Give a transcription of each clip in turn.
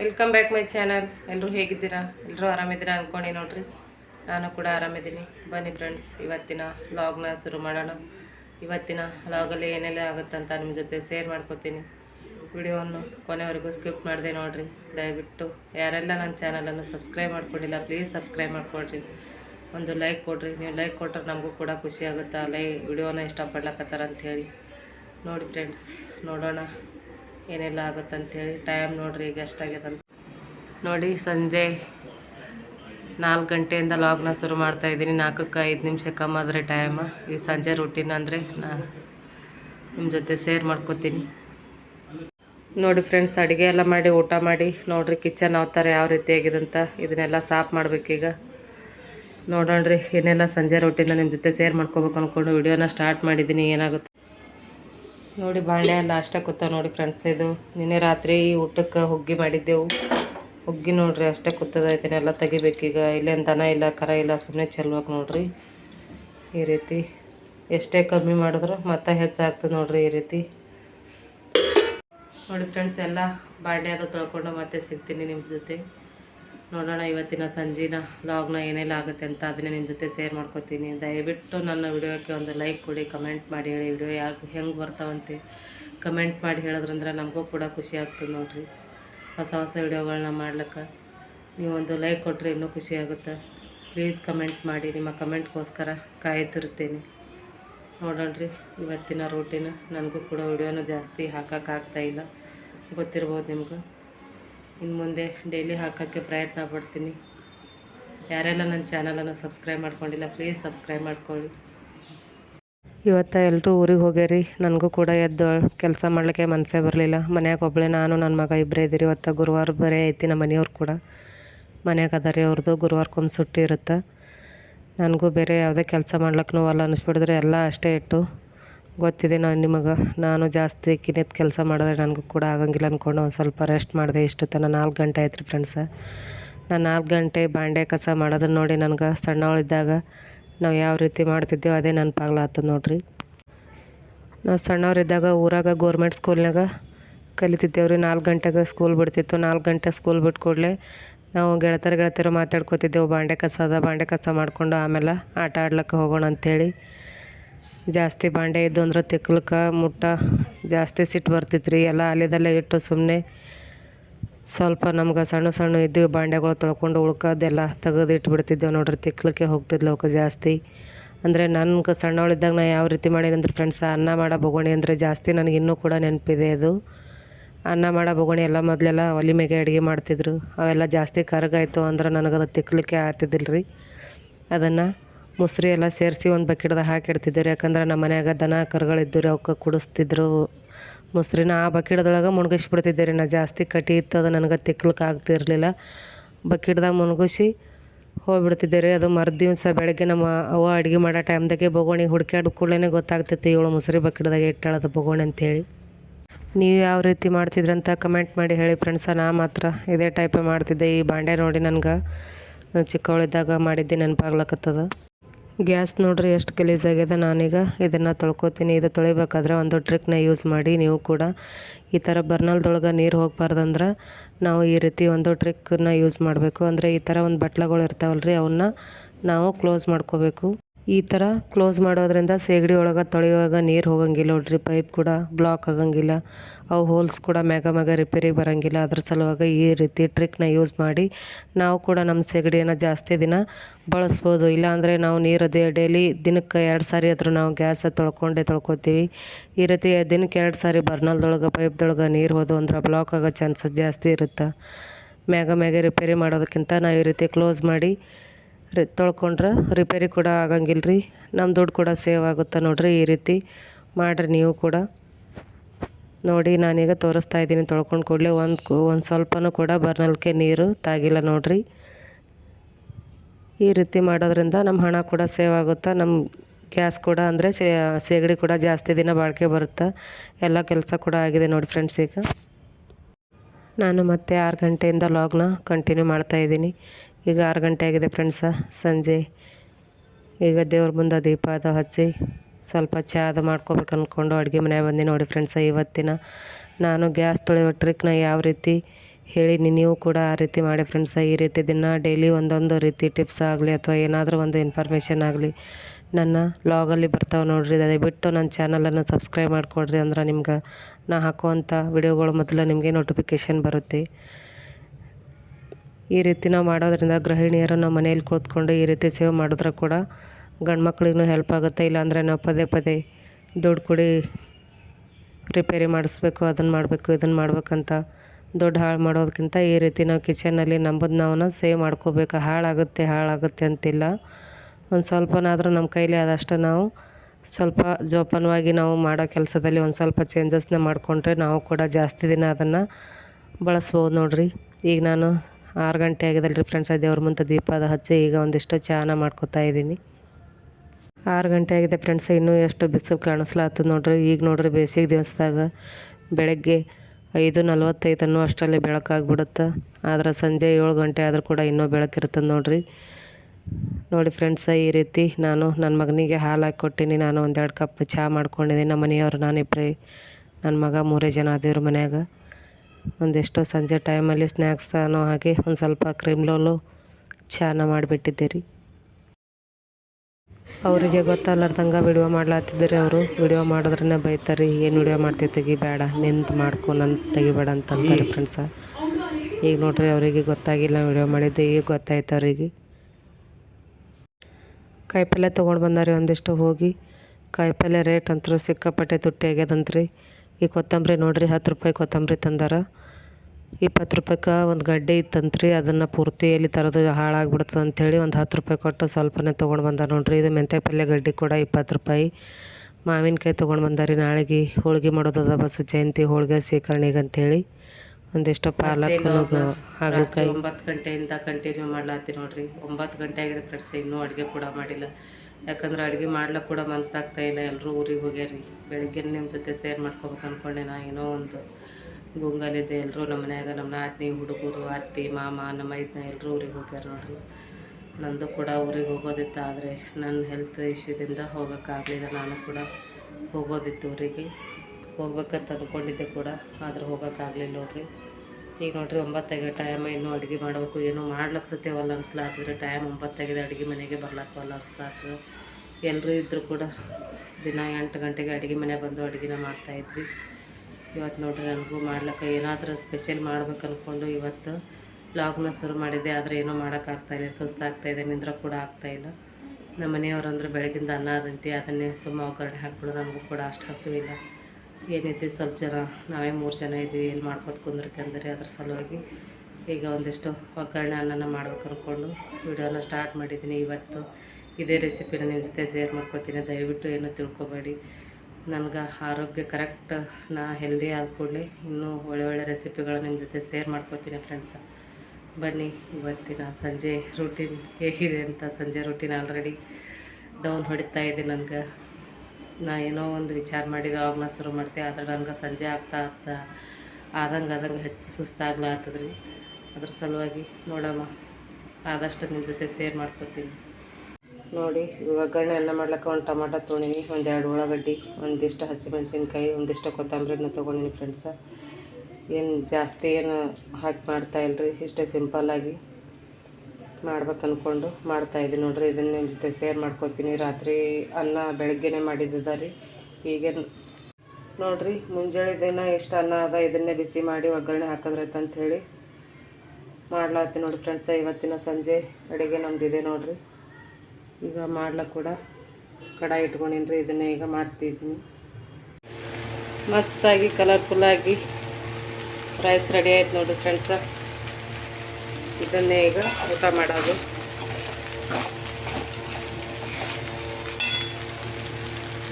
Welcome back my channel ಎಲ್ಲರೂ ಹೇಗಿದ್ದೀರಾ? ಎಲ್ಲರೂ ಆರಾಮಿದ್ದೀರಾ ಅಂದ್ಕೊಂಡು ನೋಡ್ರಿ. ನಾನು ಕೂಡ ಆರಾಮಿದ್ದೀನಿ. ಬನ್ನಿ ಫ್ರೆಂಡ್ಸ್ ಇವತ್ತಿನ ವ್ಲಾಗ್ನ ಶುರು ಮಾಡೋಣ. ಇವತ್ತಿನ ವ್ಲಾಗಲ್ಲಿ ಏನೆಲ್ಲ ಆಗುತ್ತಂತ ನಿಮ್ಮ ಜೊತೆ ಶೇರ್ ಮಾಡ್ಕೋತೀನಿ. ವಿಡಿಯೋವನ್ನು ಕೊನೆವರೆಗೂ ಸ್ಕಿಪ್ ಮಾಡಿದೆ ನೋಡಿರಿ. ದಯವಿಟ್ಟು ಯಾರೆಲ್ಲ ನನ್ನ ಚಾನಲನ್ನು ಸಬ್ಸ್ಕ್ರೈಬ್ ಮಾಡ್ಕೊಂಡಿಲ್ಲ ಪ್ಲೀಸ್ ಸಬ್ಸ್ಕ್ರೈಬ್ ಮಾಡ್ಕೊಡ್ರಿ ಒಂದು ಲೈಕ್ ಕೊಡಿರಿ. ನೀವು ಲೈಕ್ ಕೊಟ್ಟರೆ ನಮಗೂ ಕೂಡ ಖುಷಿ ಆಗುತ್ತೆ. ಲೈ ವಿಡಿಯೋನ ಇಷ್ಟಪಡ್ಲಕತ್ತಾರ ಅಂಥೇಳಿ ನೋಡಿ ಫ್ರೆಂಡ್ಸ್ ನೋಡೋಣ ಏನೆಲ್ಲ ಆಗುತ್ತಂಥೇಳಿ ಟೈಮ್ ನೋಡಿರಿ, ಈಗ ಎಷ್ಟಾಗ್ಯದಂತ ನೋಡಿ, ಸಂಜೆ ನಾಲ್ಕು ಗಂಟೆಯಿಂದ ಲಾಗ್ನ ಶುರು ಮಾಡ್ತಾ ಇದ್ದೀನಿ. ನಾಲ್ಕಕ್ಕೆ ಐದು ನಿಮಿಷ ಕಮ್ಮಾದರೆ ಟೈಮ್ ಈ ಸಂಜೆ ರೂಟೀನ್ ಅಂದರೆ ನಾ ನಿಮ್ಮ ಜೊತೆ ಶೇರ್ ಮಾಡ್ಕೋತೀನಿ. ನೋಡಿ ಫ್ರೆಂಡ್ಸ್ ಅಡುಗೆ ಎಲ್ಲ ಮಾಡಿ, ಊಟ ಮಾಡಿ. ನೋಡಿರಿ ಕಿಚನ್ ಯಾವ ಥರ ಯಾವ ರೀತಿ ಅಂತ. ಇದನ್ನೆಲ್ಲ ಸಾಫ್ ಮಾಡಬೇಕೀಗ ನೋಡೋಣ್ರಿ, ಏನೆಲ್ಲ ಸಂಜೆ ರೊಟ್ಟಿನ ನಿಮ್ಮ ಜೊತೆ ಶೇರ್ ಮಾಡ್ಕೋಬೇಕು ಅಂದ್ಕೊಂಡು ವಿಡಿಯೋನ ಸ್ಟಾರ್ಟ್ ಮಾಡಿದ್ದೀನಿ. ಏನಾಗುತ್ತೆ? ನೋಡಿ ಬಾಳೆ ಎಲ್ಲ ಅಷ್ಟೇ ಕೂತ ನೋಡಿ ಫ್ರೆಂಡ್ಸ್ ಇದು ನಿನ್ನೆ ರಾತ್ರಿ ಊಟಕ್ಕೆ ಹುಗ್ಗಿ ಮಾಡಿದ್ದೆವು. ಹುಗ್ಗಿ ನೋಡ್ರಿ, ಅಷ್ಟೇ ಕೂತದ ಇದನ್ನೆಲ್ಲ ತೆಗಿಬೇಕೀಗ ಇಲ್ಲೇನು ದನ ಇಲ್ಲ, ಕರ ಇಲ್ಲ ಸುಮ್ಮನೆ ಚೆಲ್ಬೇಕು ನೋಡ್ರಿ. ಈ ರೀತಿ ಎಷ್ಟೇ ಕಮ್ಮಿ ಮಾಡಿದ್ರು ಮತ್ತೆ ಹೆಚ್ಚಾಗ್ತದೆ ನೋಡ್ರಿ ಈ ರೀತಿ. ನೋಡಿ ಫ್ರೆಂಡ್ಸ್ ಎಲ್ಲ ಬಾಂಡೆ ಅದು ತೊಳ್ಕೊಂಡು ಮತ್ತೆ ಸಿಗ್ತೀನಿ ನಿಮ್ಮ ಜೊತೆ. ನೋಡೋಣ ಇವತ್ತಿನ ಸಂಜಿನ ವ್ಲಾಗ್ನ ಏನೆಲ್ಲ ಆಗುತ್ತೆ ಅಂತ ಅದನ್ನೇ ನಿಮ್ಮ ಜೊತೆ ಶೇರ್ ಮಾಡ್ಕೊತೀನಿ. ದಯವಿಟ್ಟು ನನ್ನ ವಿಡಿಯೋಕ್ಕೆ ಒಂದು ಲೈಕ್ ಕೊಡಿ ಕಮೆಂಟ್ ಮಾಡಿ ಹೇಳಿ. ವಿಡಿಯೋ ಯಾಕೆ ಹೆಂಗೆ ಬರ್ತಾವಂತೆ ಕಮೆಂಟ್ ಮಾಡಿ ಹೇಳೋದ್ರಂದ್ರೆ ನಮಗೂ ಕೂಡ ಖುಷಿ ಆಗ್ತದೆ ನೋಡಿರಿ. ಹೊಸ ಹೊಸ ವಿಡಿಯೋಗಳನ್ನ ಮಾಡ್ಲಿಕ್ಕೆ ನೀವೊಂದು ಲೈಕ್ ಕೊಟ್ಟರೆ ಇನ್ನೂ ಖುಷಿ ಆಗುತ್ತೆ. ಪ್ಲೀಸ್ ಕಮೆಂಟ್ ಮಾಡಿ, ನಿಮ್ಮ ಕಮೆಂಟ್ಗೋಸ್ಕರ ಕಾಯ್ತಿರ್ತೀನಿ ನೋಡೋಣ್ರಿ, ಇವತ್ತಿನ ರೂಟೀನ್ ನನಗೂ ಕೂಡ ವಿಡಿಯೋನ ಜಾಸ್ತಿ ಹಾಕೋಕ್ಕಾಗ್ತಾ ಇಲ್ಲ. ಗೊತ್ತಿರ್ಬೋದು ನಿಮ್ಗೆ. ಇನ್ನು ಮುಂದೆ ಡೈಲಿ ಹಾಕೋಕ್ಕೆ ಪ್ರಯತ್ನ ಪಡ್ತೀನಿ. ಯಾರೆಲ್ಲ ನನ್ನ ಚಾನಲನ್ನು ಸಬ್ಸ್ಕ್ರೈಬ್ ಮಾಡ್ಕೊಂಡಿಲ್ಲ ಪ್ಲೀಸ್ ಸಬ್ಸ್ಕ್ರೈಬ್ ಮಾಡ್ಕೊಳ್ಳಿ. ಇವತ್ತು ಎಲ್ಲರೂ ಊರಿಗೆ ಹೋಗ್ಯಾರಿ. ನನಗೂ ಕೂಡ ಎದ್ದು ಕೆಲಸ ಮಾಡಲಿಕ್ಕೆ ಮನಸ್ಸೇ ಬರಲಿಲ್ಲ. ಮನ್ಯಾಗ ಒಬ್ಬಳೇ ನಾನು ನನ್ನ ಮಗ ಇಬ್ಬರೇ ಇದ್ದೀರಿ ಇವತ್ತು ಗುರುವಾರ ಬರೇ ಐತಿ ನಮ್ಮ ಮನೆಯವ್ರು ಕೂಡ. ಮನ್ಯಾಗ ಅದಾರಿ ಅವ್ರದ್ದು ಗುರುವಾರಕ್ಕೊಮ್ಮೆ ಸುಟ್ಟಿ ಇರುತ್ತೆ. ನನಗೂ ಬೇರೆ ಯಾವುದೇ ಕೆಲಸ ಮಾಡ್ಲಿಕ್ಕೂ ಅಲ್ಲ ಅನ್ನಿಸ್ಬಿಡಿದ್ರೆ ಎಲ್ಲ ಅಷ್ಟೇ ಇಟ್ಟು ಗೊತ್ತಿದೆ ನಾನು ನಿಮಗೆ. ನಾನು ಜಾಸ್ತಿ ಕಿನೆತ್ ಕೆಲಸ ಮಾಡಿದ್ರೆ ನನಗೂ ಕೂಡ ಆಗಂಗಿಲ್ಲ ಅಂದ್ಕೊಂಡು ಒಂದು ಸ್ವಲ್ಪ ರೆಸ್ಟ್ ಮಾಡಿದೆ ಇಷ್ಟು ತನಕ ನಾಲ್ಕು ಗಂಟೆ ಆಯ್ತು ರೀ ಫ್ರೆಂಡ್ಸ ನಾನು ನಾಲ್ಕು ಗಂಟೆ ಬಾಂಡೆ ಕಸ ಮಾಡೋದನ್ನು ನೋಡಿ ನನಗೆ ಸಣ್ಣವಳಿದ್ದಾಗ ನಾವು ಯಾವ ರೀತಿ ಮಾಡ್ತಿದ್ದೇವೆ ಅದೇ ನೆನಪಾಗ್ಲಾತದ ನೋಡ್ರಿ. ನಾವು ಸಣ್ಣವರಿದ್ದಾಗ ಊರಾಗ ಗೋರ್ಮೆಂಟ್ ಸ್ಕೂಲ್ನಾಗ ಕಲಿತಿದ್ದೇವೆ ರೀ ನಾಲ್ಕು ಗಂಟೆಗೆ ಸ್ಕೂಲ್ ಬಿಡ್ತಿತ್ತು. ನಾಲ್ಕು ಗಂಟೆ ಸ್ಕೂಲ್ ಬಿಟ್ಟು ಕೂಡಲೇ ನಾವು ಗೆಳತಿಯರು ಗೆಳತಿಯರು ಮಾತಾಡ್ಕೋತಿದ್ದೆವು, ಬಾಂಡೆ ಕಸ ಅದ ಬಾಂಡೆ ಕಸ ಮಾಡಿಕೊಂಡು ಆಮೇಲೆ ಆಟ ಆಡ್ಲಿಕ್ಕೆ ಹೋಗೋಣ ಅಂಥೇಳಿ ಜಾಸ್ತಿ ಬಾಂಡೆ ಇದ್ದು ಅಂದ್ರೆ ತಿಕ್ಲಕ್ಕೆ ಮುಟ್ಟ ಜಾಸ್ತಿ ಸಿಟ್ಟು ಬರ್ತಿತ್ತು ರೀ ಎಲ್ಲ ಅಲ್ಲಿದಲ್ಲೇ ಇಟ್ಟು ಸುಮ್ಮನೆ ಸ್ವಲ್ಪ ನಮ್ಗೆ ಸಣ್ಣ ಸಣ್ಣ ಇದ್ದೀವಿ, ಬಾಂಡೆಗಳು ತೊಳ್ಕೊಂಡು ಉಳ್ಕೋದೆಲ್ಲ ತೆಗೆದು ಇಟ್ಬಿಡ್ತಿದ್ದೆವು ನೋಡ್ರಿ, ತಿಕ್ಲಕ್ಕೆ ಹೋಗ್ತಿದ್ಲು ಅವಕ್ಕೆ ಜಾಸ್ತಿ. ಅಂದರೆ ನನ್ಗೆ ಸಣ್ಣವಳಿದ್ದಾಗ ನಾನು ಯಾವ ರೀತಿ ಮಾಡೀನಿ ಅಂದ್ರೆ ಫ್ರೆಂಡ್ಸ್ ಅನ್ನ ಮಾಡೋ, ಬೊಗೋಣಿ ಅಂದರೆ ಜಾಸ್ತಿ ನನಗೆ ಇನ್ನೂ ಕೂಡ ನೆನಪಿದೆ ಅದು. ಅನ್ನ ಮಾಡೋ ಬೊಗಣಿ ಎಲ್ಲ ಮೊದಲೆಲ್ಲ ಒಲೆ ಮೇಗೆ ಅಡುಗೆ ಮಾಡ್ತಿದ್ರು. ಅವೆಲ್ಲ ಜಾಸ್ತಿ ಕರಗಾಯಿತು ಅಂದ್ರೆ ನನಗದು ತಿಕ್ಕಲಿಕ್ಕೆ ಆಗ್ತಿದ್ದಿಲ್ಲ ರೀ ಅದನ್ನು ಮುಸ್ರಿ ಎಲ್ಲ ಸೇರಿಸಿ ಒಂದು ಬಕೆಟ್ದಾಗ ಹಾಕಿಡ್ತಿದ್ದೆ ರೀ ಯಾಕಂದ್ರೆ ನಮ್ಮ ಮನ್ಯಾಗ ದನ ಕರುಗಳಿದ್ದು ರೀ ಅವಕ್ಕೆ ಕುಡಿಸ್ತಿದ್ರು. ಮುಸ್ರಿನ ಆ ಬಕೆಟ್ದೊಳಗೆ ಮುಣಗಿಸ್ಬಿಡ್ತಿದ್ದೆ ರೀ ನಾ ಜಾಸ್ತಿ ಕಟಿ ಇತ್ತು, ಅದು ನನಗೆ ತಿಕ್ಕಲಿಕ್ಕೆ ಆಗ್ತಿರಲಿಲ್ಲ. ಬಕೆಟ್ದಾಗ ಮುಣ್ಗಿಸಿ ಹೋಗ್ಬಿಡ್ತಿದ್ದೆ ರೀ ಅದು ಮರು ದಿವಸ ಬೆಳಗ್ಗೆ ನಮ್ಮ ಅವ್ವ ಅಡುಗೆ ಮಾಡೋ ಟೈಮ್ದಾಗೆ ಬೊಗೋಣಿ ಹುಡ್ಕ್ಯಾಡ ಕೂಡಲೇ ಗೊತ್ತಾಗ್ತೈತಿ ಇವಳು ಮುಸ್ರಿ ಬಕೆಟ್ದಾಗ ಇಟ್ಟಾಳದು ಬೊಗೋಣಿ? ಅಂತೇಳಿ. ನೀವು ಯಾವ ರೀತಿ ಮಾಡ್ತಿದ್ರಂತ ಕಮೆಂಟ್ ಮಾಡಿ ಹೇಳಿ ಫ್ರೆಂಡ್ಸ ನಾ ಮಾತ್ರ ಇದೇ ಟೈಪೇ ಮಾಡ್ತಿದ್ದೆ. ಈ ಬಾಂಡೆ ನೋಡಿ ನನಗೆ ನಾನು ಚಿಕ್ಕವಳಿದ್ದಾಗ ಮಾಡಿದ್ದೆ ನೆನಪಾಗ್ಲಕತ್ತದ. ಗ್ಯಾಸ್ ನೋಡ್ರಿ ಎಷ್ಟು ಗಲೀಜಾಗ್ಯದ ನಾನೀಗ. ಇದನ್ನು ತೊಳ್ಕೊತೀನಿ. ಇದು ತೊಳಿಬೇಕಾದ್ರೆ ಒಂದು ಟ್ರಿಕ್ನ ಯೂಸ್ ಮಾಡಿ ನೀವು ಕೂಡ ಈ ಥರ ಬರ್ನಲ್ದೊಳಗೆ ನೀರು ಹೋಗ್ಬಾರ್ದಂದ್ರೆ ನಾವು ಈ ರೀತಿ ಒಂದು ಟ್ರಿಕ್ಕನ್ನ ಯೂಸ್ ಮಾಡಬೇಕು. ಅಂದರೆ ಈ ಥರ ಒಂದು ಬಟ್ಲಗಳು ಇರ್ತಾವಲ್ಲ ರೀ ಅವನ್ನ ನಾವು ಕ್ಲೋಸ್ ಮಾಡ್ಕೋಬೇಕು. ಈ ಥರ ಕ್ಲೋಸ್ ಮಾಡೋದ್ರಿಂದ ಸೇಗಡಿ ಒಳಗೆ ತೊಳೆಯುವಾಗ ನೀರು ಹೋಗಂಗಿಲ್ಲ ನೋಡ್ರಿ, ಪೈಪ್ ಕೂಡ ಬ್ಲಾಕ್ ಆಗಂಗಿಲ್ಲ. ಅವು ಹೋಲ್ಸ್ ಕೂಡ ಮ್ಯಾಗ ಮ್ಯಾಗ ರಿಪೇರಿಗೆ ಬರೋಂಗಿಲ್ಲ. ಅದ್ರ ಸಲುವಾಗಿ ಈ ರೀತಿ ಟ್ರಿಕ್ನ ಯೂಸ್ ಮಾಡಿ ನಾವು ಕೂಡ ನಮ್ಮ ಸೆಗಡಿಯನ್ನು ಜಾಸ್ತಿ ದಿನ ಬಳಸ್ಬೋದು. ಇಲ್ಲಾಂದರೆ ನಾವು ನೀರು ಡೈಲಿ ದಿನಕ್ಕೆ ಎರಡು ಸಾರಿ ಆದರೂ ನಾವು ಗ್ಯಾಸ ತೊಳ್ಕೊಂಡೇ ತೊಳ್ಕೊತೀವಿ. ಈ ರೀತಿ ದಿನಕ್ಕೆ ಎರಡು ಸಾರಿ ಬರ್ನಲ್ದೊಳಗೆ, ಪೈಪ್ದೊಳಗೆ ನೀರು ಹೋದು ಅಂದ್ರೆ ಬ್ಲಾಕ್ ಆಗೋ ಚಾನ್ಸಸ್ ಜಾಸ್ತಿ ಇರುತ್ತೆ? ಮ್ಯಾಗ ಮ್ಯಾಗೆ ರಿಪೇರಿ ಮಾಡೋದಕ್ಕಿಂತ ನಾವು ಈ ರೀತಿ ಕ್ಲೋಸ್ ಮಾಡಿ ರಿ ತೊಳ್ಕೊಂಡ್ರೆ ರಿಪೇರಿ ಕೂಡ ಆಗಂಗಿಲ್ಲ ರೀ ನಮ್ಮ ದುಡ್ಡು ಕೂಡ ಸೇವ್ ಆಗುತ್ತೆ ನೋಡಿರಿ ಈ ರೀತಿ. ಮಾಡಿರಿ ನೀವು ಕೂಡ. ನೋಡಿ ನಾನೀಗ ತೋರಿಸ್ತಾ ಇದ್ದೀನಿ ತೊಳ್ಕೊಂಡು ಕೂಡಲೇ ಒಂದು ಒಂದು ಸ್ವಲ್ಪನೂ ಕೂಡ ಬರ್ನಲ್ಕೆ ನೀರು ತಾಗಿಲ್ಲ ನೋಡಿರಿ. ಈ ರೀತಿ ಮಾಡೋದ್ರಿಂದ ನಮ್ಮ ಹಣ ಕೂಡ ಸೇವ್ ಆಗುತ್ತೆ ನಮ್ಮ ಗ್ಯಾಸ್ ಕೂಡ ಅಂದರೆ ಸೇಗಡಿ ಕೂಡ ಜಾಸ್ತಿ ದಿನ ಬಾಳಿಕೆ ಬರುತ್ತೆ. ಎಲ್ಲ ಕೆಲಸ ಕೂಡ ಆಗಿದೆ ನೋಡಿ ಫ್ರೆಂಡ್ಸ್ ಈಗ. ನಾನು ಮತ್ತೆ ಆರು ಗಂಟೆಯಿಂದ ಲಾಗ್ನ ಕಂಟಿನ್ಯೂ ಮಾಡ್ತಾಯಿದ್ದೀನಿ ಈಗ ಆರು ಗಂಟೆ ಆಗಿದೆ ಫ್ರೆಂಡ್ಸ ಸಂಜೆ. ಈಗ ದೇವ್ರ ಮುಂದೆ ದೀಪ ಅದು, ಹಚ್ಚಿ ಸ್ವಲ್ಪ ಚಹ ಅದು ಮಾಡ್ಕೋಬೇಕು ಅಂದ್ಕೊಂಡು ಅಡುಗೆ ಮನೆ ಬಂದು ನೋಡಿ ಫ್ರೆಂಡ್ಸ ಇವತ್ತಿನ ನಾನು ಗ್ಯಾಸ್ ತೊಳೆಯೋ ಟ್ರಿಕ್ನ ಯಾವ ರೀತಿ ಹೇಳಿನಿ ನೀವು ಕೂಡ ಆ ರೀತಿ ಮಾಡಿ ಫ್ರೆಂಡ್ಸ ಈ ರೀತಿ ದಿನ ಡೈಲಿ ಒಂದೊಂದು ರೀತಿ ಟಿಪ್ಸ್ ಆಗಲಿ ಅಥವಾ ಏನಾದರೂ ಒಂದು ಇನ್ಫಾರ್ಮೇಷನ್ ಆಗಲಿ ನನ್ನ ಲಾಗಲ್ಲಿ ಬರ್ತಾವೆ ನೋಡಿರಿ. ದಯವಿಟ್ಟು ನನ್ನ ಚಾನಲನ್ನು ಸಬ್ಸ್ಕ್ರೈಬ್ ಮಾಡಿಕೊಡ್ರಿ ಅಂದ್ರೆ ನಿಮ್ಗೆ ನಾ ಹಾಕುವಂಥ ವಿಡಿಯೋಗಳು ಮೊದಲು ನಿಮಗೆ ನೋಟಿಫಿಕೇಷನ್ ಬರುತ್ತೆ. ಈ ರೀತಿ ನಾವು ಮಾಡೋದ್ರಿಂದ ಗೃಹಿಣಿಯರು ನಮ್ಮ ಮನೆಯಲ್ಲಿ ಕೂತ್ಕೊಂಡು ಈ ರೀತಿ ಸೇವ್ ಮಾಡಿದ್ರೆ ಕೂಡ ಗಂಡು ಮಕ್ಳಿಗೂ ಹೆಲ್ಪ್ ಆಗುತ್ತೆ. ಇಲ್ಲಾಂದರೆ ನಾವು ಪದೇ ಪದೇ ದುಡ್ಡು ಕೊಡಿ ರಿಪೇರಿ ಮಾಡಿಸ್ಬೇಕು, ಅದನ್ನು ಮಾಡಬೇಕು, ಇದನ್ನು ಮಾಡಬೇಕಂತ ದುಡ್ಡು ಹಾಳು ಮಾಡೋದಕ್ಕಿಂತ ಈ ರೀತಿ ನಾವು ಕಿಚನಲ್ಲಿ ನಮ್ಮದು ನಾವು ಸೇವ್ ಮಾಡ್ಕೋಬೇಕು. ಹಾಳಾಗುತ್ತೆ ಹಾಳಾಗುತ್ತೆ ಅಂತಿಲ್ಲ. ಒಂದು ಸ್ವಲ್ಪನಾದರೂ ನಮ್ಮ ಕೈಲಿ ಆದಷ್ಟು ನಾವು ಸ್ವಲ್ಪ ಜೋಪಾನವಾಗಿ ನಾವು ಮಾಡೋ ಕೆಲಸದಲ್ಲಿ ಒಂದು ಸ್ವಲ್ಪ ಚೇಂಜಸ್ನ ಮಾಡಿಕೊಂಡ್ರೆ ನಾವು ಕೂಡ ಜಾಸ್ತಿ ದಿನ ಅದನ್ನು ಬಳಸ್ಬೋದು ನೋಡಿರಿ. ಈಗ ನಾನು ಆರು ಗಂಟೆ ಆಗಿದೆ ರೀ ಫ್ರೆಂಡ್ಸ್ ದೇವ್ರ ಮುಂದೆ ದೀಪ ಅದು ಹಚ್ಚಿ ಈಗ ಒಂದಿಷ್ಟು ಚಹಾನ ಮಾಡ್ಕೊತಾ ಇದ್ದೀನಿ. ಆರು ಗಂಟೆ ಆಗಿದೆ ಫ್ರೆಂಡ್ಸ್ ಇನ್ನೂ ಎಷ್ಟು ಬಿಸಿಲು ಕಾಣಿಸ್ಲಾತದ ನೋಡ್ರಿ. ಈಗ ನೋಡ್ರಿ ಬೇಸಿಗೆ ದಿವಸದಾಗ ಬೆಳಗ್ಗೆ ಐದು ನಲ್ವತ್ತೈದು ಅನ್ನೋ ಅಷ್ಟರಲ್ಲಿ ಬೆಳಕಾಗ್ಬಿಡುತ್ತೆ ಆದ್ರೆ ಸಂಜೆ ಏಳು ಗಂಟೆ ಆದರೂ ಕೂಡ ಇನ್ನೂ ಬೆಳಕಿರ್ತದೆ ನೋಡ್ರಿ. ನೋಡಿ ಫ್ರೆಂಡ್ಸ ಈ ರೀತಿ ನಾನು ನನ್ನ ಮಗನಿಗೆ ಹಾಲು ಹಾಕಿ ಕೊಟ್ಟೀನಿ. ನಾನು ಒಂದೆರಡು ಕಪ್ ಚಹಾ ಮಾಡ್ಕೊಂಡಿದ್ದೀನಿ. ನಮ್ಮ ಮನೆಯವರು ನಾನಿಬ್ಬರೇ ನನ್ನ ಮಗ ಮೂರೇ ಜನ ಅದೇವ್ರ ಮನ್ಯಾಗ. ಒಂದಿಷ್ಟು ಸಂಜೆ ಟೈಮಲ್ಲಿ ಸ್ನ್ಯಾಕ್ಸ್ ಅನ್ನೋ ಹಾಗೆ ಒಂದು ಸ್ವಲ್ಪ ಕ್ರೀಮ್ ಲೋಲು ಚಾನ ಮಾಡಿಬಿಟ್ಟಿದ್ದೆ ರೀ ಅವರಿಗೆ ಗೊತ್ತಲ್ಲಾರ್ದಂಗೆ ವಿಡಿಯೋ ಮಾಡ್ಲಾತಿದ್ದಾರೆ ಅವರು. ವಿಡಿಯೋ ಮಾಡಿದ್ರೇ ಬೈತಾರೆ, ಏನು ವಿಡಿಯೋ ಮಾಡ್ತೀವಿ ತೆಗಿ, ಬೇಡ, ನಿಂತು ಮಾಡ್ಕೊ ನನ್ನ ತೆಗಿಬೇಡ ಅಂತಂತಾರೆ ಫ್ರೆಂಡ್ಸ ಈಗ ನೋಡ್ರಿ ಅವರಿಗೆ ಗೊತ್ತಾಗಿಲ್ಲ ವಿಡಿಯೋ ಮಾಡಿದ್ದೆ, ಈಗ ಗೊತ್ತಾಯ್ತು ಅವರಿಗೆ. ಕಾಯಿಪಲ್ಯ ತೊಗೊಂಡು ಬಂದಾರೆ ಒಂದಿಷ್ಟು ಹೋಗಿ. ಕಾಯಿಪಲ್ಯ ರೇಟ್ ಅಂತರೂ ಸಿಕ್ಕಾಪಟ್ಟೆ ತುಟ್ಟಿ ಆಗ್ಯದಂತ್ರಿ. ಈ ಕೊತ್ತಂಬರಿ ನೋಡ್ರಿ ಹತ್ತು ರೂಪಾಯಿ ಕೊತ್ತಂಬರಿ ತಂದಾರ. ಇಪ್ಪತ್ತು ರೂಪಾಯ್ಗೆ ಒಂದು ಗಡ್ಡೆ ಇತ್ತಂತ್ರಿ ಅದನ್ನು ಪೂರ್ತಿ ಎಲ್ಲಿ ತರೋದು ಹಾಳಾಗ್ಬಿಡ್ತದೆ ಅಂಥೇಳಿ ಒಂದು ಹತ್ತು ರೂಪಾಯಿ ಕೊಟ್ಟು ಸ್ವಲ್ಪನೇ ತೊಗೊಂಡು ಬಂದ ನೋಡ್ರಿ. ಇದು ಮೆಂತ್ಯ ಪಲ್ಯ ಗಡ್ಡೆ ಕೂಡ ಇಪ್ಪತ್ತು ರೂಪಾಯಿ. ಮಾವಿನಕಾಯಿ ತೊಗೊಂಡು ಬಂದಾರಿ ನಾಳೆಗೆ. ಹೋಳಿಗೆ ಮಾಡೋದದ ಬಸವ ಜಯಂತಿ ಹೋಳಿಗೆ ಸ್ವೀಕರಣೆಗೆ ಅಂಥೇಳಿ ಒಂದಿಷ್ಟು ಪಾಲಕ್ ಹಾಗಲಕಾಯಿ. ಒಂಬತ್ತು ಗಂಟೆಯಿಂದ ಕಂಟಿನ್ಯೂ ಮಾಡ್ಲಾತಿ ನೋಡ್ರಿ. ಒಂಬತ್ತು ಗಂಟೆ ಆಗಿದೆ ಫ್ರೆಂಡ್ಸ್ ಇನ್ನೂ ಅಡುಗೆ ಕೂಡ ಮಾಡಿಲ್ಲ. ಯಾಕಂದ್ರೆ ಅಡುಗೆ ಮಾಡ್ಲಿಕ್ಕೆ ಕೂಡ ಮನಸ್ಸಾಗ್ತಾ ಇಲ್ಲ. ಎಲ್ಲರೂ ಊರಿಗೆ ಹೋಗ್ಯಾರಿ. ಬೆಳಿಗ್ಗೆ ನಿಮ್ಮ ಜೊತೆ ಸೇರ್ ಮಾಡ್ಕೋಬೇಕು ಅಂದ್ಕೊಂಡೆ ನಾ. ಏನೋ ಒಂದು ಗುಂಗಲಿದ್ದೆ ಎಲ್ಲರೂ ನಮ್ಮ ಮನ್ಯಾಗ ನಮ್ಮ ನಾದ್ನಿ ಹುಡುಗರು, ಅತ್ತಿ, ಮಾಮ ನಮ್ಮ ಐದನ ಎಲ್ಲರೂ ಊರಿಗೆ ಹೋಗ್ಯಾರ ನೋಡ್ರಿ. ನಂದು ಕೂಡ ಊರಿಗೆ ಹೋಗೋದಿತ್ತು ಆದರೆ ನನ್ನ ಹೆಲ್ತ್ ಇಶ್ಯೂದಿಂದ ಹೋಗೋಕ್ಕಾಗಲಿಲ್ಲ ನಾನು ಕೂಡ ಹೋಗೋದಿತ್ತು ಊರಿಗೆ. ಹೋಗ್ಬೇಕಂತ ಅಂದ್ಕೊಂಡಿದ್ದೆ ಕೂಡ, ಆದ್ರೆ ಹೋಗೋಕ್ಕಾಗಲಿಲ್ಲ ನೋಡ್ರಿ. ಈಗ ನೋಡ್ರಿ ಒಂಬತ್ತಾಗಿದೆ ಟೈಮ್ ಇನ್ನೂ ಅಡುಗೆ ಮಾಡಬೇಕು. ಏನೋ ಮಾಡ್ಲಕ್ಕೆ ಸತ್ಯವಲ್ಲ ಅನ್ಸ್ಲಾತದ್ರಿ ಟೈಮ್ ಒಂಬತ್ತಾಗಿದೆ, ಅಡುಗೆ ಮನೆಗೆ ಬರ್ಲಕ್ಕವಲ್ಲ ಅನ್ಸ್ಲಾತದ ಎಲ್ಲರೂ ಇದ್ದರೂ ಕೂಡ ದಿನ ಎಂಟು ಗಂಟೆಗೆ ಅಡುಗೆ ಮನೆ ಬಂದು ಅಡುಗೆನ ಮಾಡ್ತಾಯಿದ್ವಿ ಇವತ್ತು ನೋಡ್ರಿ ನನಗೂ ಮಾಡ್ಲಿಕ್ಕೆ ಏನಾದರೂ ಸ್ಪೆಷಲ್ ಮಾಡ್ಬೇಕು ಅಂದ್ಕೊಂಡು ಇವತ್ತು ಲಾಗ್ನ ಶುರು ಮಾಡಿದ್ದೆ. ಆದರೆ ಏನೂ ಮಾಡೋಕ್ಕಾಗ್ತಾಯಿಲ್ಲ ಸುಸ್ತಾಗ್ತಾಯಿದೆ ನಿಂದ್ರ ಕೂಡ ಆಗ್ತಾಯಿಲ್ಲ ನಮ್ಮ ಮನೆಯವರಂದ್ರೆ ಬೆಳಗಿಂದ ಅನ್ನ ಅದಂತಿ ಅದನ್ನೇ ಸುಮ್ಮ ಒಗ್ಗರಣೆ ಹಾಕ್ಬಿಡು. ನಮಗೂ ಕೂಡ ಅಷ್ಟು ಹಸಿವಿಲ್ಲ. ಏನಿದ್ದೆ ಸ್ವಲ್ಪ ಜನ, ನಾವೇ ಮೂರು ಜನ ಇದ್ವಿ, ಏನು ಮಾಡ್ಕೊತ ಕುಂದಿರ್ತೀವಿ ಅಂದರೆ ಅದ್ರ ಸಲುವಾಗಿ ಈಗ ಒಂದಿಷ್ಟು ಒಗ್ಗರಣೆ ಅನ್ನನ ಮಾಡ್ಬೇಕು ಅಂದ್ಕೊಂಡು ವಿಡಿಯೋನ ಸ್ಟಾರ್ಟ್ ಮಾಡಿದ್ದೀನಿ ಇವತ್ತು. ಇದೇ ರೆಸಿಪಿನ ನಿಮ್ಮ ಜೊತೆ ಶೇರ್ ಮಾಡ್ಕೊತೀನಿ. ದಯವಿಟ್ಟು ಏನೂ ತಿಳ್ಕೊಬೇಡಿ. ನನಗೆ ಆರೋಗ್ಯ ಕರೆಕ್ಟ್ ನಾ ಹೆಲ್ದಿ ಆದ ಇನ್ನೂ ಒಳ್ಳೆ ಒಳ್ಳೆ ರೆಸಿಪಿಗಳು ನಿಮ್ಮ ಜೊತೆ ಶೇರ್ ಮಾಡ್ಕೊತೀನಿ ಫ್ರೆಂಡ್ಸ ಬನ್ನಿ, ಇವತ್ತಿನ ಸಂಜೆ ರೂಟೀನ್ ಹೇಗಿದೆ ಅಂತ, ಸಂಜೆ ರೂಟೀನ್ ಆಲ್ರೆಡಿ ಡೌನ್ ಹೊಡಿತಾ ಇದೆ ನನಗೆ. ನಾ ಏನೋ ಒಂದು ವಿಚಾರ ಮಾಡಿ ನಾ ಶುರು ಮಾಡ್ತೆ ಆದ್ರೆ ನನಗೆ ಸಂಜೆ ಆಗ್ತಾ ಆಗ್ತಾ ಆದಂಗೆ ಆದಂಗೆ ಹೆಚ್ಚು ಸುಸ್ತಾಗ್ಲಾತದ್ರಿ. ಅದ್ರ ಸಲುವಾಗಿ ನೋಡಮ್ಮ, ಆದಷ್ಟು ನಿಮ್ಮ ಜೊತೆ ಸೇರ್ ಮಾಡ್ಕೊತೀನಿ. ನೋಡಿ ಒಗ್ಗರಣೆ ಎಲ್ಲ ಮಾಡ್ಲಿಕ್ಕೆ ಒಂದು ಟೊಮಾಟೊ ತೊಗೊಂಡಿನಿ ಎರಡು ಉಳ್ಳಾಗಡ್ಡಿ, ಒಂದಿಷ್ಟು ಹಸಿಮೆಣ್ಸಿನ್ಕಾಯಿ, ಒಂದಿಷ್ಟು ಕೊತ್ತಂಬರಿನ ತೊಗೊಂಡಿನಿ ಫ್ರೆಂಡ್ಸ ಏನು ಜಾಸ್ತಿ ಏನು ಹಾಕಿ ಮಾಡ್ತಾ ಇಲ್ರಿ, ಇಷ್ಟೇ ಸಿಂಪಲ್ಲಾಗಿ ಮಾಡ್ಬೇಕು ಅಂದ್ಕೊಂಡು ಮಾಡ್ತಾಯಿದ್ದೀನಿ ನೋಡ್ರಿ. ಇದನ್ನ ನಿಮ್ಮ ಜೊತೆ ಶೇರ್ ಮಾಡ್ಕೊತೀನಿ. ರಾತ್ರಿ ಅನ್ನ ಬೆಳಗ್ಗೆನೇ ಮಾಡಿದ್ದದ ರೀ. ಈಗೇನು ನೋಡ್ರಿ, ಮುಂಜಾನೆ ದಿನ ಎಷ್ಟು ಅನ್ನ ಅದ ಇದನ್ನೇ ಬಿಸಿ ಮಾಡಿ ಒಗ್ಗರಣೆ ಹಾಕಿದ್ರೆ ಹೇಳಿ ಮಾಡ್ಲಾತ್ತೀನಿ ನೋಡಿ ಫ್ರೆಂಡ್ಸ. ಇವತ್ತಿನ ಸಂಜೆ ಅಡುಗೆ ನಮ್ದು ಇದೆ ನೋಡ್ರಿ. ಈಗ ಮಾಡ್ಲಿಕ್ಕೆ ಕೂಡ ಕಡಾಯಿ ಇಟ್ಕೊಂಡಿನ್ರಿ. ಇದನ್ನೇ ಈಗ ಮಾಡ್ತಿದ್ದೀನಿ ಮಸ್ತಾಗಿ ಕಲರ್ಫುಲ್ಲಾಗಿ ರೈಸ್ ರೆಡಿ ಆಯ್ತು ನೋಡ್ರಿ ಫ್ರೆಂಡ್ಸ. ಇದನ್ನೇ ಈಗ ಊಟ ಮಾಡೋದು.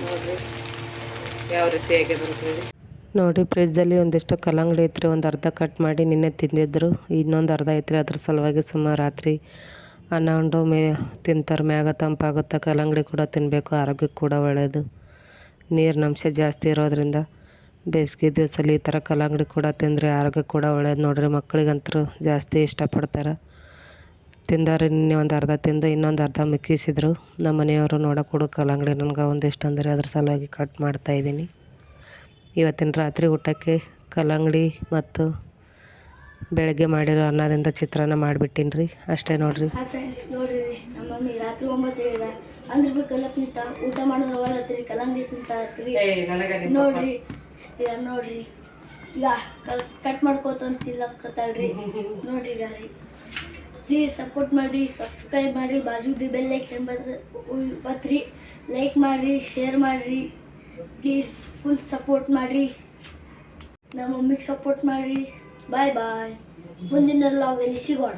ನೋಡಿರಿ ಯಾವ ರೀತಿ ಆಗ್ಯದ ಅಂತೇಳಿ ನೋಡಿ ಫ್ರಿಜ್ಜಲ್ಲಿ ಒಂದಿಷ್ಟು ಕಲ್ಲಂಗಡಿ ಐತ್ರಿ, ಒಂದು ಅರ್ಧ ಕಟ್ ಮಾಡಿ ನಿನ್ನೆ ತಿಂದಿದ್ರು. ಇನ್ನೊಂದು ಅರ್ಧ ಐತ್ರಿ, ಅದ್ರ ಸಲುವಾಗಿ ಸುಮಾರು ರಾತ್ರಿ ಅನ್ನ ಉಂಡು ಮೇ, ತಿಂತಾರೆ, ಮ್ಯಾಗ ತಂಪಾಗುತ್ತೆ ಕಲ್ಲಂಗಡಿ ಕೂಡ ತಿನ್ನಬೇಕು ಆರೋಗ್ಯಕ್ಕೆ ಕೂಡ ಒಳ್ಳೆಯದು ನೀರಿನ ಅಂಶ ಜಾಸ್ತಿ ಇರೋದ್ರಿಂದ ಬೇಸಿಗೆ ದಿವಸಲ್ಲಿ ಈ ಥರ ಕಲ್ಲಂಗಡಿ ಕೂಡ ತಿಂದರೆ ಆರೋಗ್ಯ ಕೂಡ ಒಳ್ಳೇದು. ನೋಡಿರಿ ಮಕ್ಕಳಿಗಂತೂ ಜಾಸ್ತಿ ಇಷ್ಟಪಡ್ತಾರೆ. ತಿಂದಾರೆ ನಿನ್ನೆ ಒಂದು ಅರ್ಧ ತಿಂದು ಇನ್ನೊಂದು ಅರ್ಧ ಮಿಕ್ಕಿಸಿದ್ರು. ನಮ್ಮ ಮನೆಯವರು ನೋಡೋಕೆ ಕೊಡು ಕಲ್ಲಂಗಡಿ ನನಗೆ ಒಂದಿಷ್ಟು ಅಂದರೆ ಅದ್ರ ಸಲುವಾಗಿ ಕಟ್ ಮಾಡ್ತಾಯಿದ್ದೀನಿ ಇವತ್ತಿನ ರಾತ್ರಿ ಊಟಕ್ಕೆ ಕಲ್ಲಂಗಡಿ ಮತ್ತು ಬೆಳಗ್ಗೆ ಮಾಡಿರೋ ಅನ್ನದಿಂದ ಚಿತ್ರಾನ್ನ ಮಾಡಿಬಿಟ್ಟಿನಿ ರೀ. ಅಷ್ಟೇ ನೋಡ್ರಿ. ಹಾಯ್ ಫ್ರೆಂಡ್ಸ್ ನೋಡ್ರಿ ನಮ್ಮ ಮಮ್ಮಿ ರಾತ್ರಿ ಒಂಬತ್ತು ಹೇಳಿದ. ಅಂದ್ರ ಬಿ ಕಲ್ಲಪ್ ನಿಂತ ಊಟ ಮಾಡಿದ್ರೆ ಕಲ್ಲಂಗಡಿ ತಿಂತ ಹತ್ರಿ. ನೋಡ್ರಿ ಈಗ ನೋಡ್ರಿ. ಈಗ ಕಟ್ ಮಾಡ್ಕೋತ ಕತ್ತಾಳ್ರಿ. ನೋಡ್ರಿ ಈಗ ರೀ ಪ್ಲೀಸ್ ಸಪೋರ್ಟ್ ಮಾಡಿರಿ ಸಬ್ಸ್ಕ್ರೈಬ್ ಮಾಡಿರಿ, ಬಾಜುದಿ ಬೆಲ್ ಲೈಕ್ ಬತ್ರಿ ಲೈಕ್ ಮಾಡಿರಿ ಶೇರ್ ಮಾಡಿರಿ. ಪ್ಲೀಸ್ ಫುಲ್ ಸಪೋರ್ಟ್ ಮಾಡಿರಿ. ನಮ್ಮ ಮಮ್ಮಿಗೆ ಸಪೋರ್ಟ್ ಮಾಡಿರಿ. ಬಾಯ್ ಬಾಯ್ ಮುಂದಿನ ಲಾಗಲ್ಲಿ ಸಿಗೋಣ.